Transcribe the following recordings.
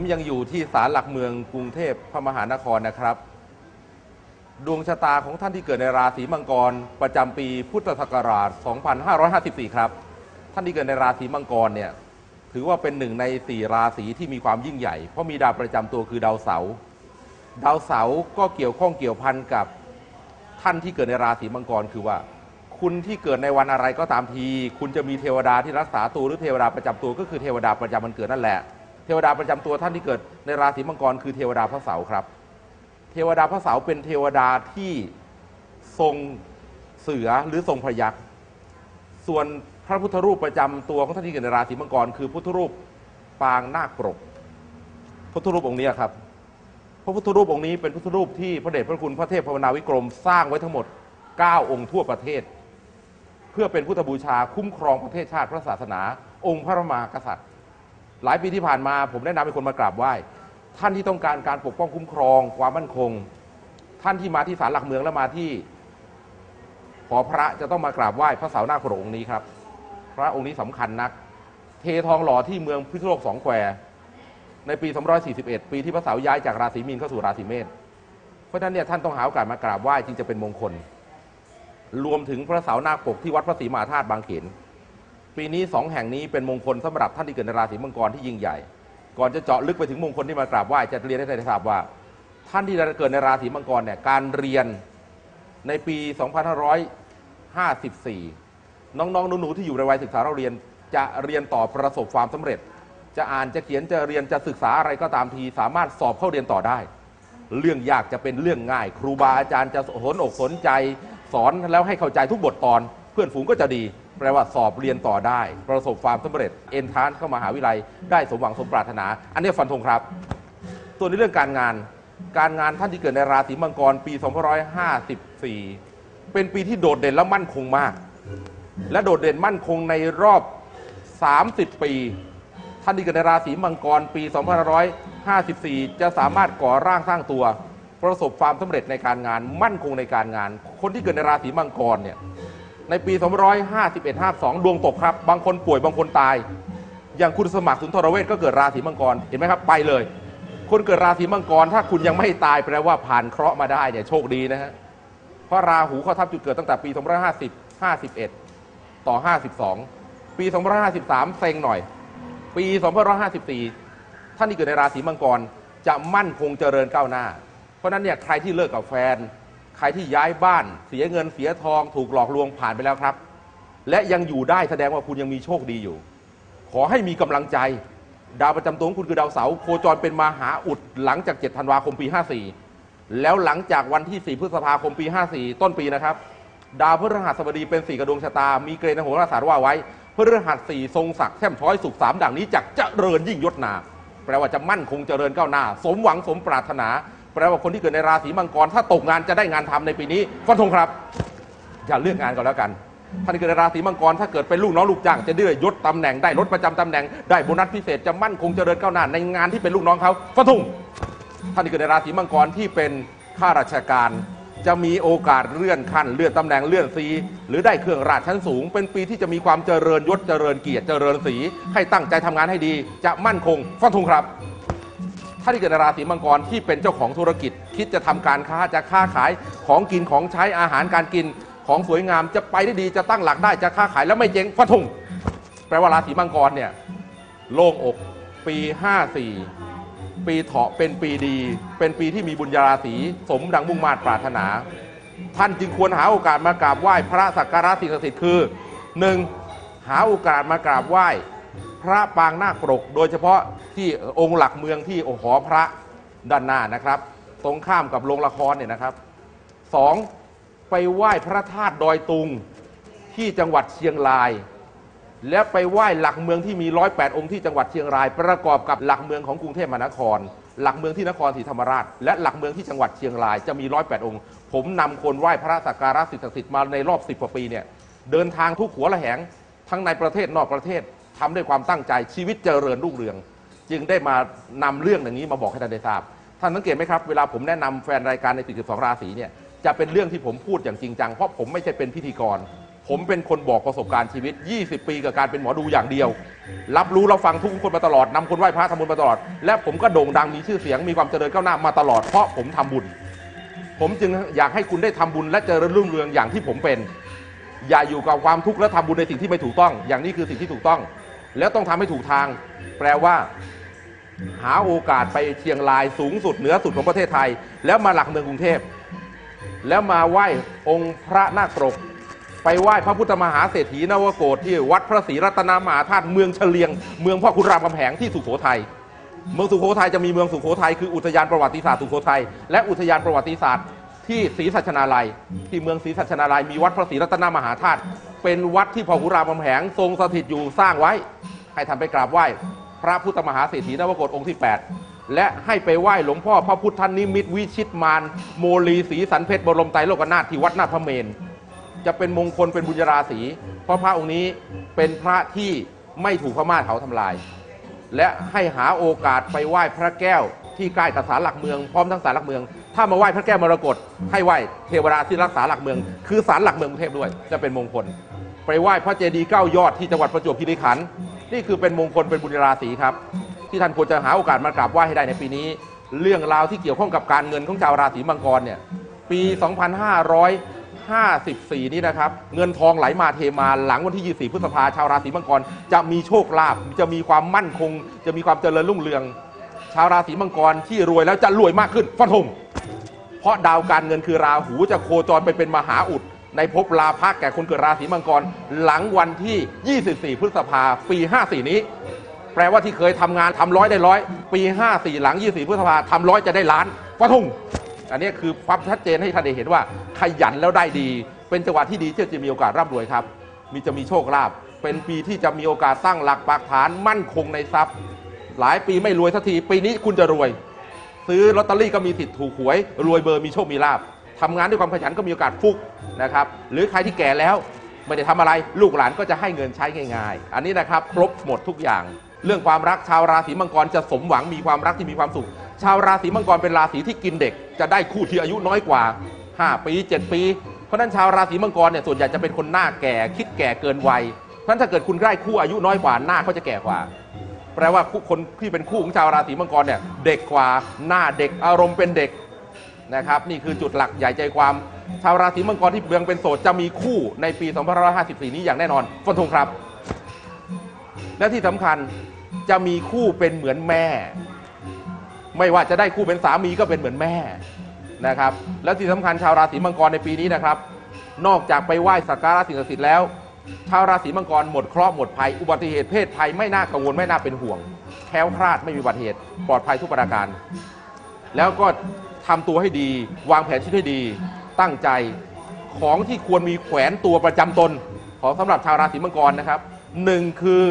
ผมยังอยู่ที่ศาลหลักเมืองกรุงเทพพระมหานครนะครับ ดวงชะตาของท่านที่เกิดในราศีมังกร ประจำปีพุทธศักราช 2554 ครับ ท่านที่เกิดในราศีมังกรเนี่ยถือว่าเป็นหนึ่งในสี่ราศีที่มีความยิ่งใหญ่ เพราะมีดาวประจำตัวคือดาวเสาร์ดาวเสาร์ก็เกี่ยวข้องเกี่ยวพันกับท่านที่เกิดในราศีมังกรคือว่า คุณที่เกิดในวันอะไรก็ตามที คุณจะมีเทวดาที่รักษาตัวหรือเทวดาประจำตัวก็คือเทวดาประจำวันเกิดนั่นแหละ เทวดาประจำตัวท่านที่เกิดในราศีมังกรคือเทวดาพระเสาครับ เทวดาพระเสาเป็นเทวดาที่ทรงเสือหรือทรงพยักษ์ส่วนพระพุทธรูปประจำตัวของท่านที่เกิดในราศีมังกรคือพุทธรูปปางนาคปรกพุทธรูปองค์นี้ครับพระพุทธรูปองค์นี้เป็นพุทธรูปที่พระเดชพระคุณพระเทพภาวนาวิกรมสร้างไว้ทั้งหมด 9 องค์ทั่วประเทศ เพื่อเป็นพุทธบูชาคุ้มครองประเทศชาติพระศาสนา องค์พระมหากษัตริย์ หลายปีที่ผ่านมาผมแนะนำให้คนมากราบไหว้ท่านที่ต้องการการปกป้องคุ้มครองความมั่นคง ท่านที่มาที่ศาลหลักเมืองแล้วมาที่หอพระจะต้องมากราบไหว้พระเสาหน้าคโปรองค์นี้ครับ พระองค์นี้สำคัญนัก เททองหล่อที่เมืองพิษณุโลกสองแควในปี 241 ปีที่พระเสาย้ายจากราศีมีนเข้าสู่ราศีเมษเพราะฉะนั้นเนี่ยท่านต้องหาโอกาสมากราบไหว้จึงจะเป็นมงคล รวมถึงพระเสาหน้าปกที่วัดพระศรีมหาธาตุบางเขน ปีนี้สองแห่งนี้เป็นมงคลสำหรับท่านที่เกิดในราศีมังกรที่ยิ่งใหญ่ ก่อนจะเจาะลึกไปถึงมงคลที่มากราบไหว้จะเรียนให้ท่านได้ทราบว่า ท่านที่เกิดในราศีมังกรเนี่ยการเรียนในปี 2554 น้องๆหนูๆที่อยู่ในวัยศึกษาเราเรียนจะเรียนต่อประสบความสำเร็จ จะอ่านจะเขียนจะเรียนจะศึกษาอะไรก็ตามที สามารถสอบเข้าเรียนต่อได้ เรื่องยากจะเป็นเรื่องง่าย ครูบาอาจารย์จะสนอกสนใจ สอนแล้วให้เข้าใจทุกบทตอน พื่อนฝูงก็จะดี แปลว่าสอบเรียนต่อได้ ประสบความสำเร็จเอนทรานเข้ามหาวิทยาลัย ได้สมหวังสมปรารถนา อันนี้ฟันธงครับ ส่วนในเรื่องการงาน การงานท่านที่เกิดในราศีมังกรปี 2554 เป็นปีที่โดดเด่นและมั่นคงมาก และโดดเด่นมั่นคงในรอบ 30 ปี ท่านที่เกิดในราศีมังกรปี2554 จะสามารถก่อร่างสร้างตัว ประสบความสำเร็จในการงาน มั่นคงในการงาน คนที่เกิดในราศีมังกรเนี่ย ในปี 251 52 ดวงตกครับ บางคนป่วยบางคนตาย อย่างคุณสมัครสุนทรเวชก็เกิดราศีมังกร เห็นไหมครับ ไปเลย คนเกิดราศีมังกร ถ้าคุณยังไม่ตายแปลว่าผ่านเคราะห์มาได้เนี่ยโชคดีนะฮะ เพราะราหูเข้าทับจุดเกิดตั้งแต่ปี 250 51 ต่อ 52 ปี 253 เซ็งหน่อย ปี 254 ท่านที่เกิดในราศีมังกรจะมั่นคงเจริญก้าวหน้า เพราะนั้นเนี่ยใครที่เลิกกับแฟน ใครที่ย้ายบ้านเสียเงินเสียทองถูกหลอกลวงผ่านไปแล้วครับ และยังอยู่ได้แสดงว่าคุณยังมีโชคดีอยู่ ขอให้มีกำลังใจ ดาวประจำตัวของคุณคือดาวเสาร์โคจรเป็นมหาอุดหลังจาก 7 ธันวาคมปี 54 แล้วหลังจากวันที่ 4 พฤษภาคมปี 54 ต้นปีนะครับ ดาวพฤหัสบดีเป็นสี่กระดวงชะตา มีเกณฑ์ในโหราศาสตร์ว่าไว้พฤหัสสี่ทรงศักดิ์แช่มช้อยสุขสามดังนี้จักเจริญยิ่งยศนา แปลว่าจะมั่นคงเจริญก้าวหน้า สมหวังสมปรารถนา ลว่าคนที่เกิดในราศีมังกร ถ้าตกงานจะได้งานทำในปีนี้ฟันธงครับ อย่าเลือกงานก็แล้วกันท่านที่เกิดในราศีมังกร ถ้าเกิดเป็นลูกน้องลูกจ้างจะได้ยศตำแหน่งได้ลดประจำตำแหน่งได้โบนัสพิเศษจะมั่นคงเจริญก้าวหน้าในงานที่เป็นลูกน้องเขาฟันธงท่านที่เกิดในราศีมังกรที่เป็นข้าราชการจะมีโอกาสเลื่อนขั้นเลื่อนตำแหน่งเลื่อนสี หรือได้เครื่องราชชั้นสูง เป็นปีที่จะมีความเจริญยศเจริญเกียรติเจริญสีให้ตั้งใจทำงานให้ดี จะมั่นคงฟันธงครับาที่เกิดในราศีมังกรที่เป็นเจ้าของธุรกิจ คิดจะทำการค้าจะค้าขายของกินของใช้อาหารการกินของสวยงามจะไปได้ดีจะตั้งหลักได้จะค้าขายแล้วไม่เจ๊งฟันธงแปลว่าราศีมังกรเนี่ยโล่งอกปี 54 ปีเถาะเป็นปีดี เป็นปีที่มีบุญญาราศีสมดังมุ่งมาตรปรารถนา ท่านจึงควรหาโอกาสมากราบไหว้พระสักการะสิ่งศักดิ์สิทธิ์คือหนึ่งหาโอกาสมากราบไหว้ พระปางนาคปรก โดยเฉพาะที่องค์หลักเมืองที่หอพระด้านหน้านะครับ ตรงข้ามกับโรงละครเนี่ยนะครับสองไปไหว้พระธาตุดอยตุงที่จังหวัดเชียงราย และไปไหว้หลักเมืองที่มีร้อยแปดองค์ที่จังหวัดเชียงราย ประกอบกับหลักเมืองของกรุงเทพมหานคร หลักเมืองที่นครศรีธรรมราช และหลักเมืองที่จังหวัดเชียงรายจะมีร้อยแปดองค์ ผมนำคนไหว้พระสักการะสิ่งศักดิ์สิทธิ์มาในรอบสิบกว่าปีเนี่ยเดินทางทุกหัวละแหงทั้งในประเทศนอกประเทศ ทำด้วยความตั้งใจชีวิตเจริญรุ่งเรือง จึงได้มานำเรื่องอย่างนี้มาบอกให้ท่านได้ทราบ ท่านสังเกตไหมครับ เวลาผมแนะนำแฟนรายการใน 42 ราศีเนี่ยจะเป็นเรื่องที่ผมพูดอย่างจริงจัง เพราะผมไม่ใช่เป็นพิธีกร ผมเป็นคนบอกประสบการณ์ชีวิต 20 ปีกับการเป็นหมอดูอย่างเดียว รับรู้เราฟังทุกคนมาตลอดนำคนไหว้พระทำบุญมาตลอด และผมก็โด่งดังมีชื่อเสียงมีความเจริญก้าวหน้ามาตลอดเพราะผมทำบุญ ผมจึงอยากให้คุณได้ทำบุญและเจริญรุ่งเรืองอย่างที่ผมเป็น อย่าอยู่กับความทุกข์และทำบุญในสิ่งที่ไม่ถูกต้อง อย่างนี้คือสิ่งที่ถูกต้อง แล้วต้องทำให้ถูกทาง แปลว่า หาโอกาสไปเชียงรายสูงสุดเหนือสุดของประเทศไทย แล้วมาหลักเมืองกรุงเทพ แล้วมาไหว้องค์พระนาคปรก ไปไหว้พระพุทธมหาเศรษฐีนวโกศที่วัดพระศรีรัตนมหาธาตุเมืองเฉลียง เมืองพ่อขุนรามคำแหงที่สุโขทัยเมืองสุโขทัยจะมีเมืองสุโขทัยคืออุทยานประวัติศาสตร์สุโขทัยและอุทยานประวัติศาสตร์ ที่ศรีสัชนาลัย ที่เมืองศรีสัชนาลัย มีวัดพระศรีรัตนมหาธาตุเป็นวัดที่พ่อขุนรามคำแหงทรงสถิตอยู่สร้างไว้ ให้ท่านไปกราบไหว้ พระพุทธมหาเศรษฐีนวโกศองค์ที่ 8 และให้ไปไหว้หลวงพ่อพระพุทธนิมิตวิชิตมารโมลีศรีสันเพชรบรมไตรโลกนาถที่วัดนาถพระเมน จะเป็นมงคลเป็นบุญญาราศีเพราะพระองค์นี้เป็นพระที่ไม่ถูกพม่าเผาทำลาย และให้หาโอกาสไปไหว้พระแก้วที่ใกล้กับศาลหลักเมืองพร้อมทั้งศาลหลักเมือง ถ้ามาไหว้พระแก้วมรกตให้ไหว้เทวดาที่รักษาหลักเมือง คือศาลหลักเมืองกรุงเทพด้วยจะเป็นมงคล ไปไหว้พระเจดีย์เก้ายอดที่จังหวัดประจวบคีรีขันธ์นี่คือเป็นมงคลเป็นบุญราศีครับ ที่ท่านควรจะหาโอกาสมากราบไหว้ให้ได้ในปีนี้ เรื่องราวที่เกี่ยวข้องกับการเงินของชาวราศีมังกรเนี่ยปี 2554 นี้นะครับ เงินทองไหลมาเทมาหลังวันที่ 24 พฤษภาชาวราศีมังกร จะมีโชคลาภจะมีความมั่นคง จะมีความเจริญรุ่งเรือง ชาวราศีมังกรที่รวยแล้วจะรวยมากขึ้นฟันธง เพราะดาวการเงินคือราหูจะโคจรไปเป็นมหาอุด ในภพลาภะแก่คนเกิดราศีมังกร หลังวันที่ 24 พฤษภาปี 54 นี้ แปลว่าที่เคยทำงานทำร้อยได้ร้อยปี 54 หลัง 24 พฤษภาทำร้อยจะได้ล้านฟันธงอันนี้คือความชัดเจนให้ท่านได้เห็นว่า ขยันแล้วได้ดี เป็นจังหวะที่ดีที่จะมีโอกาสร่ำรวยครับ มีจะมีโชคลาภเป็นปีที่จะมีโอกาสตั้งหลักปักฐานมั่นคงในทรัพย์ หลายปีไม่รวยสักทีปีนี้คุณจะรวย ซื้อลอตเตอรี่ก็มีสิทธิ์ถูกหวย รวยเบอร์มีโชคมีลาบทำงานด้วยความขยันก็มีโอกาสฟุกนะครับหรือใครที่แก่แล้วไม่ได้ทำอะไรลูกหลานก็จะให้เงินใช้ง่าย ๆ อันนี้นะครับครบหมดทุกอย่าง เรื่องความรักชาวราศีมังกรจะสมหวังมีความรักที่มีความสุข ชาวราศีมังกรเป็นราศีที่กินเด็ก จะได้คู่ที่อายุน้อยกว่า 5 ปี 7 ปี เพราะนั้นชาวราศีมังกรเนี่ยส่วนใหญ่จะเป็นคนหน้าแก่คิดแก่เกินวัยเพราะฉะนั้นถ้าเกิดคุณได้คู่อายุน้อยกว่าหน้าเขาจะแก่กว่า แปลว่าคนที่เป็นคู่ของชาวราศีมังกรเนี่ยเด็กกว่าหน้าเด็กอารมณ์เป็นเด็กนะครับนี่คือจุดหลักใหญ่ใจความ ชาวราศีมังกรที่เบืองเป็นโสดจะมีคู่ในปี 2554 นี้อย่างแน่นอนฟันธงครับ และที่สำคัญจะมีคู่เป็นเหมือนแม่ ไม่ว่าจะได้คู่เป็นสามีก็เป็นเหมือนแม่นะครับ และที่สำคัญชาวราศีมังกรในปีนี้นะครับ นอกจากไปไหว้สักการะสิ่งศักดิ์สิทธิ์แล้ว ชาวราศีมังกรหมดเคราะห์หมดภัย อุบัติเหตุเพศภัยไม่น่ากังวลไม่น่าเป็นห่วงแคล้วคลาดไม่มีอุบัติเหตุปลอดภัยทุกประการ แล้วก็ทำตัวให้ดี วางแผนชีวิตให้ดี ตั้งใจของที่ควรมีแขวนตัวประจำตน ของสำหรับชาวราศีมังกรนะครับหนึ่งคือ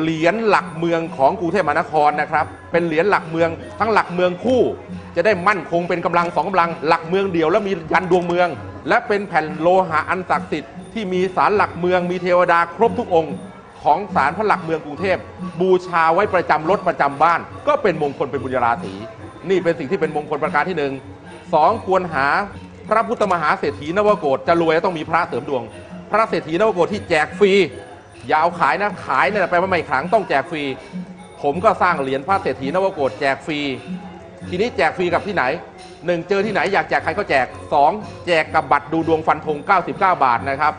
เหรียญหลักเมืองของกรุงเทพมหานครนะครับ เป็นเหรียญหลักเมืองทั้งหลักเมืองคู่ จะได้มั่นคงเป็นกำลังสองกำลัง หลักเมืองเดียวแล้วมียันดวงเมือง และเป็นแผ่นโลหะอันศักดิ์สิทธิ์ที่มีสารหลักเมืองมีเทวดาครบทุกองค์ ของศาลพระหลักเมืองกรุงเทพบูชาไว้ประจำรถประจำบ้าน ก็เป็นมงคลเป็นบุญญาราศีนี่เป็นสิ่งที่เป็นมงคลประการที่หนึ่งสองควรหาพระพุทธมหาเศรษฐีนวโกศจะรวยต้องมีพระเสริมดวง พระเศรษฐีนวโกศที่แจกฟรี อย่าเอาขายนะขายเนี่ยแปลว่าไม่ขลังต้องแจกฟรี ผมก็สร้างเหรียญพระเศรษฐีนวโกศแจกฟรี ทีนี้แจกฟรีกับที่ไหนหนึ่งเจอที่ไหนอยากแจกใครก็แจกสองแจกกับบัตรดูดวงฟันธง99 บาทนะครับ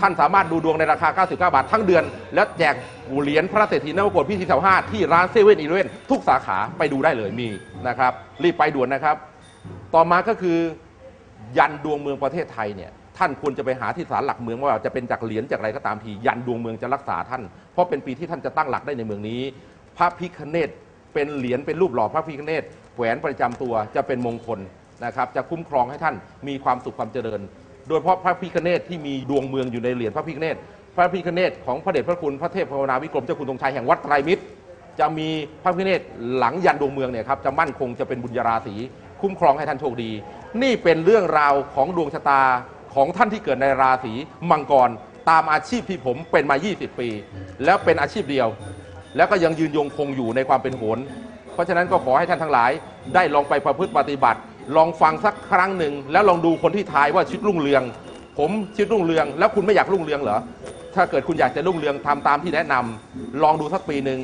ท่านสามารถดูดวงในราคา 99 บาท ทั้งเดือน แล้วแจกเหรียญพระเศรษฐีนวโกศพี่ที่แถวห้าที่ร้านเซเว่นอีเลเวนทุกสาขาไปดูได้เลยมีนะครับ รีบไปด่วนนะครับ ต่อมาก็คือยันดวงเมืองประเทศไทยเนี่ย ท่านควรจะไปหาที่ศาลหลักเมืองว่าจะเป็นจากเหรียญจากอะไรก็ตามทียันดวงเมืองจะรักษาท่าน เพราะเป็นปีที่ท่านจะตั้งหลักได้ในเมืองนี้ พระพิคเนตเป็นเหรียญเป็นรูปหล่อพระพิคเนตแขวนประจำตัวจะเป็นมงคลนะครับจะคุ้มครองให้ท่านมีความสุขความเจริญ โดยเฉพาะพระพิคเนตที่มีดวงเมืองอยู่ในเหรียญพระพิคเนตพระพิคเนตของพระเดชพระคุณพระเทพภาวนาวิกรมเจ้าคุณธงชัยแห่งวัดไตรมิตร จะมีพระพิฆเนศหลังยันดวงเมืองเนี่ยครับจะมั่นคงจะเป็นบุญญาราศีคุ้มครองให้ท่านโชคดี นี่เป็นเรื่องราวของดวงชะตา ของท่านที่เกิดในราศีมังกรตามอาชีพที่ผมเป็นมา 20 ปี แล้วเป็นอาชีพเดียว แล้วก็ยังยืนยงคงอยู่ในความเป็นโหนเพราะฉะนั้นก็ขอให้ท่านทั้งหลาย ได้ลองไปประพฤติปฏิบัติ ลองฟังสักครั้งหนึ่ง แล้วลองดูคนที่ทายว่าชีวิตรุ่งเรือง ผมชิดรุ่งเรือง แล้วคุณไม่อยากรุ่งเรืองเหรอถ้าเกิดคุณอยากจะรุ่งเรืองทำตามที่แนะนำลองดูสักปีหนึ่ง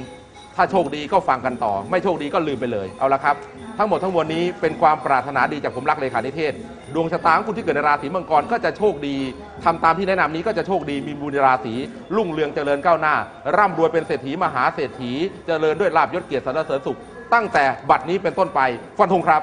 ถ้าโชคดีก็ฟังกันต่อ ไม่โชคดีก็ลืมไปเลยเอาละครับ ทั้งหมดทั้งมวลนี้เป็นความปรารถนาดีจากผมรักเลขานิเทศ ดวงชะตาของคุณที่เกิดในราศีมังกรก็จะโชคดีทำตามที่แนะนำนี้ก็จะโชคดีมีบุญในราศีรุ่งเรืองเจริญก้าวหน้า ร่ำรวยเป็นเศรษฐีมหาเศรษฐี เจริญด้วยลาบยศเกียรติสรรเสริญสุข ตั้งแต่บัดนี้เป็นต้นไปฟันธงครับ